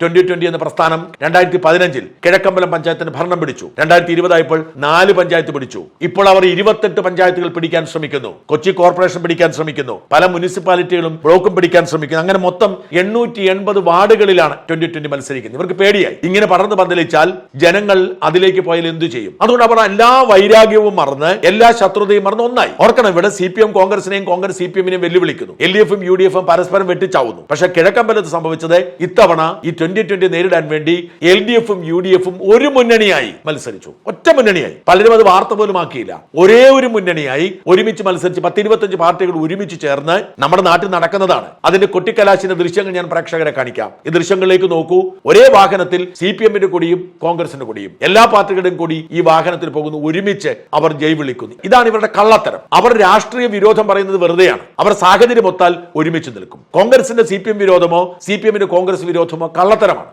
Twenty twenty എന്ന പ്രസ്ഥാനം രണ്ടായിരത്തി പതിനഞ്ചിൽ കിഴക്കമ്പലം പഞ്ചായത്തിന് ഭരണം പിടിച്ചു. രണ്ടായിരത്തി ഇരുപതായപ്പോൾ നാല് പഞ്ചായത്ത് പിടിച്ചു. ഇപ്പോൾ അവർ ഇരുപത്തെട്ട് പഞ്ചായത്തുകൾ പിടിക്കാൻ ശ്രമിക്കുന്നു. കൊച്ചി കോർപ്പറേഷൻ പിടിക്കാൻ ശ്രമിക്കുന്നു. പല മുനിസിപ്പാലിറ്റികളും ബ്ലോക്കും പിടിക്കാൻ ശ്രമിക്കുന്നു. അങ്ങനെ മൊത്തം എണ്ണൂറ്റി എൺപത് വാർഡുകളിലാണ് ട്വന്റി ട്വന്റി മത്സരിക്കുന്നത്. ഇവർക്ക് പേടിയായി. ഇങ്ങനെ പടർന്ന് പന്തലിച്ചാൽ ജനങ്ങൾ അതിലേക്ക് പോയാൽ എന്തു ചെയ്യും? അതുകൊണ്ട് അവർ എല്ലാ വൈരാഗ്യവും മറന്ന് എല്ലാ ശത്രുതയും മറന്ന് ഒന്നായി. ഓർക്കണം ഇവിടെ സി പി എം കോൺഗ്രസിനെയും കോൺഗ്രസ് സി പി എമ്മിനെയും വെല്ലുവിളിക്കുന്നു. എൽ ഡി എഫും യു ഡി എഫും പരസ്പരം വെട്ടിച്ചാവുന്നു. പക്ഷേ കിഴക്കമ്പലത്ത് സംഭവിച്ചത് ഇത്തവണ ഈ ട്വന്റി ട്വന്റി നേരിടാൻ വേണ്ടി എൽ ഡി എഫും യു ഡി എഫും ഒരു മുന്നണിയായി മത്സരിച്ചു. ഒറ്റ മുന്നണിയായി. പലരും അത് വാർത്ത പോലും ആക്കിയില്ല. ഒരേ ഒരു മുന്നണിയായി ഒരുമിച്ച് മത്സരിച്ച് പത്തിരുപത്തഞ്ച് പാർട്ടികൾ ഒരുമിച്ച് ചേർന്ന് നമ്മുടെ നാട്ടിൽ നടക്കുന്നതാണ്. അതിന്റെ കൊട്ടിക്കലാശിന്റെ ദൃശ്യങ്ങൾ ഞാൻ പ്രേക്ഷകരെ കാണിക്കാം. ഈ ദൃശ്യങ്ങളിലേക്ക് നോക്കൂ. ഒരേ വാഹനത്തിൽ സി പി എമ്മിന്റെ കൊടിയും കോൺഗ്രസിന്റെ കൊടിയും. എല്ലാ പാർട്ടികളുടെയും കൂടി ഈ വാഹനത്തിൽ പോകുന്നു. ഒരുമിച്ച് അവർ ജയ് വിളിക്കുന്നു. ഇതാണ് ഇവരുടെ കള്ളത്തരം. അവർ രാഷ്ട്രീയ വിരോധം പറയുന്നത് വെറുതെയാണ്. അവർ സാഹചര്യം ഒത്താൽ ഒരുമിച്ച് നിൽക്കും. കോൺഗ്രസിന്റെ സി വിരോധമോ സി കോൺഗ്രസ് വിരോധമോ കള്ളത്തരമാണ്